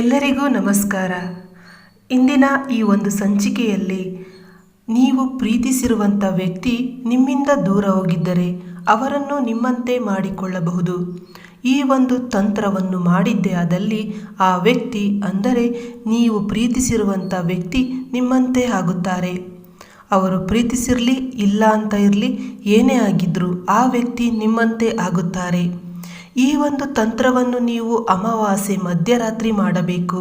ಎಲ್ಲರಿಗೂ ನಮಸ್ಕಾರ. ಇಂದಿನ ಈ ಒಂದು ಸಂಚಿಕೆಯಲ್ಲಿ ನೀವು ಪ್ರೀತಿಸಿರುವಂಥ ವ್ಯಕ್ತಿ ನಿಮ್ಮಿಂದ ದೂರ ಹೋಗಿದ್ದರೆ ಅವರನ್ನು ನಿಮ್ಮಂತೆ ಮಾಡಿಕೊಳ್ಳಬಹುದು. ಈ ಒಂದು ತಂತ್ರವನ್ನು ಮಾಡಿದ್ದೇ ಆದಲ್ಲಿ ಆ ವ್ಯಕ್ತಿ ಅಂದರೆ ನೀವು ಪ್ರೀತಿಸಿರುವಂಥ ವ್ಯಕ್ತಿ ನಿಮ್ಮಂತೆ ಆಗುತ್ತಾರೆ. ಅವರು ಪ್ರೀತಿಸಿರಲಿ ಇಲ್ಲ ಅಂತ ಇರಲಿ ಏನೇ ಆಗಿದ್ದರೂ ಆ ವ್ಯಕ್ತಿ ನಿಮ್ಮಂತೆ ಆಗುತ್ತಾರೆ. ಈ ಒಂದು ತಂತ್ರವನ್ನು ನೀವು ಅಮಾವಾಸ್ಯೆ ಮಧ್ಯರಾತ್ರಿ ಮಾಡಬೇಕು.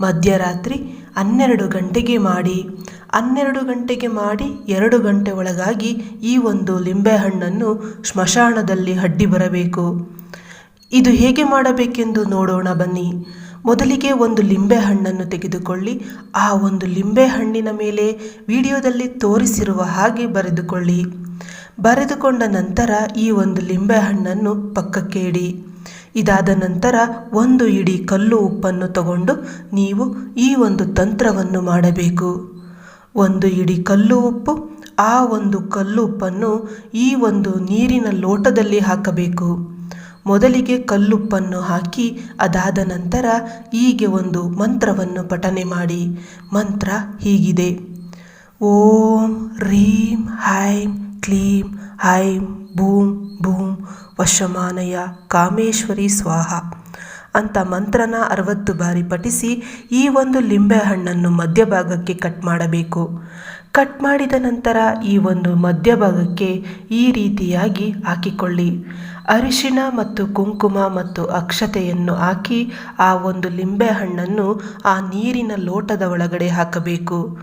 ಮಧ್ಯರಾತ್ರಿ ಹನ್ನೆರಡು ಗಂಟೆಗೆ ಮಾಡಿ. ಹನ್ನೆರಡು ಗಂಟೆಗೆ ಮಾಡಿ ಎರಡು ಗಂಟೆ ಒಳಗಾಗಿ ಈ ಒಂದು ಲಿಂಬೆಹಣ್ಣನ್ನು ಸ್ಮಶಾನದಲ್ಲಿ ಅಡ್ಡಿ ಬರಬೇಕು. ಇದು ಹೇಗೆ ಮಾಡಬೇಕೆಂದು ನೋಡೋಣ ಬನ್ನಿ. ಮೊದಲಿಗೆ ಒಂದು ಲಿಂಬೆಹಣ್ಣನ್ನು ತೆಗೆದುಕೊಳ್ಳಿ. ಆ ಒಂದು ಲಿಂಬೆಹಣ್ಣಿನ ಮೇಲೆ ವಿಡಿಯೋದಲ್ಲಿ ತೋರಿಸಿರುವ ಹಾಗೆ ಬರೆದುಕೊಳ್ಳಿ. ಬರೆದುಕೊಂಡ ನಂತರ ಈ ಒಂದು ಲಿಂಬೆಹಣ್ಣನ್ನು ಪಕ್ಕಕ್ಕೆ ಇಡಿ. ಇದಾದ ನಂತರ ಒಂದು ಇಡಿ ಕಲ್ಲು ಉಪ್ಪನ್ನು ತಗೊಂಡು ನೀವು ಈ ಒಂದು ತಂತ್ರವನ್ನು ಮಾಡಬೇಕು. ಒಂದು ಇಡಿ ಕಲ್ಲು ಉಪ್ಪು, ಆ ಒಂದು ಕಲ್ಲು ಉಪ್ಪನ್ನು ಈ ಒಂದು ನೀರಿನ ಲೋಟದಲ್ಲಿ ಹಾಕಬೇಕು. ಮೊದಲಿಗೆ ಕಲ್ಲುಪ್ಪನ್ನು ಹಾಕಿ, ಅದಾದ ನಂತರ ಹೀಗೆ ಒಂದು ಮಂತ್ರವನ್ನು ಪಠನೆ ಮಾಡಿ. ಮಂತ್ರ ಹೀಗಿದೆ. ಓಂ, ರೀಂ, ಹೈಂ क्लीं ऐं बूं बूं वशमानया कामेश्वरी स्वाहा। ಅಂತ ಮಂತ್ರನ ಅರವತ್ತು ಬಾರಿ ಪಠಿಸಿ ಈ ಒಂದು ಲಿಂಬೆ ಹಣ್ಣನ್ನು ಮಧ್ಯಭಾಗಕ್ಕೆ ಕಟ್ ಮಾಡಬೇಕು. ಕಟ್ ಮಾಡಿದ ನಂತರ ಈ ಒಂದು ಮಧ್ಯಭಾಗಕ್ಕೆ ಈ ರೀತಿಯಾಗಿ ಹಾಕಿಕೊಳ್ಳಿ. ಅರಿಶಿಣ ಮತ್ತು ಕುಂಕುಮ ಮತ್ತು ಅಕ್ಷತೆಯನ್ನು ಹಾಕಿ ಆ ಒಂದು ಲಿಂಬೆ ಹಣ್ಣನ್ನು ಆ ನೀರಿನ ಲೋಟದ ಒಳಗಡೆ ಹಾಕಬೇಕು.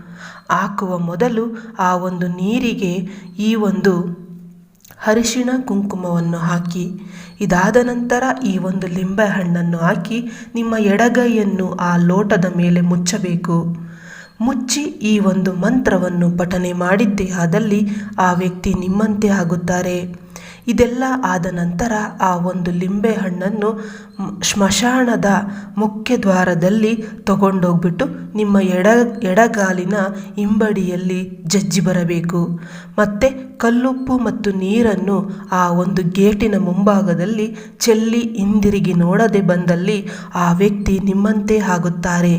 ಹಾಕುವ ಮೊದಲು ಆ ಒಂದು ನೀರಿಗೆ ಈ ಒಂದು ಅರಿಶಿಣ ಕುಂಕುಮವನ್ನು ಹಾಕಿ, ಇದಾದ ನಂತರ ಈ ಒಂದು ಲಿಂಬೆ ಹಣ್ಣನ್ನು ಹಾಕಿ ನಿಮ್ಮ ಎಡಗೈಯನ್ನು ಆ ಲೋಟದ ಮೇಲೆ ಮುಚ್ಚಬೇಕು. ಮುಚ್ಚಿ ಈ ಒಂದು ಮಂತ್ರವನ್ನು ಪಠನೆ ಮಾಡಿದ್ದೇ ಆದಲ್ಲಿ ಆ ವ್ಯಕ್ತಿ ನಿಮ್ಮಂತೆ ಆಗುತ್ತಾರೆ. ಇದೆಲ್ಲ ಆದ ನಂತರ ಆ ಒಂದು ಲಿಂಬೆ ಹಣ್ಣನ್ನು ಸ್ಮಶಾನದ ಮುಖ್ಯ ದ್ವಾರದಲ್ಲಿ ತಗೊಂಡೋಗ್ಬಿಟ್ಟು ನಿಮ್ಮ ಎಡ, ಎಡಗಾಲಿನ ಹಿಂಬಡಿಯಲ್ಲಿ ಜಜ್ಜಿ ಬರಬೇಕು. ಮತ್ತು ಕಲ್ಲುಪ್ಪು ಮತ್ತು ನೀರನ್ನು ಆ ಒಂದು ಗೇಟಿನ ಮುಂಭಾಗದಲ್ಲಿ ಚೆಲ್ಲಿ ಹಿಂದಿರುಗಿ ನೋಡದೆ ಬಂದಲ್ಲಿ ಆ ವ್ಯಕ್ತಿ ನಿಮ್ಮಂತೆ ಆಗುತ್ತಾರೆ.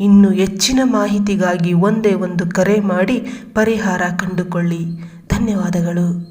ಇನ್ನು ಹೆಚ್ಚಿನ ಮಾಹಿತಿಗಾಗಿ ಒಂದೇ ಒಂದು ಕರೆ ಮಾಡಿ ಪರಿಹಾರ ಕಂಡುಕೊಳ್ಳಿ. ಧನ್ಯವಾದಗಳು.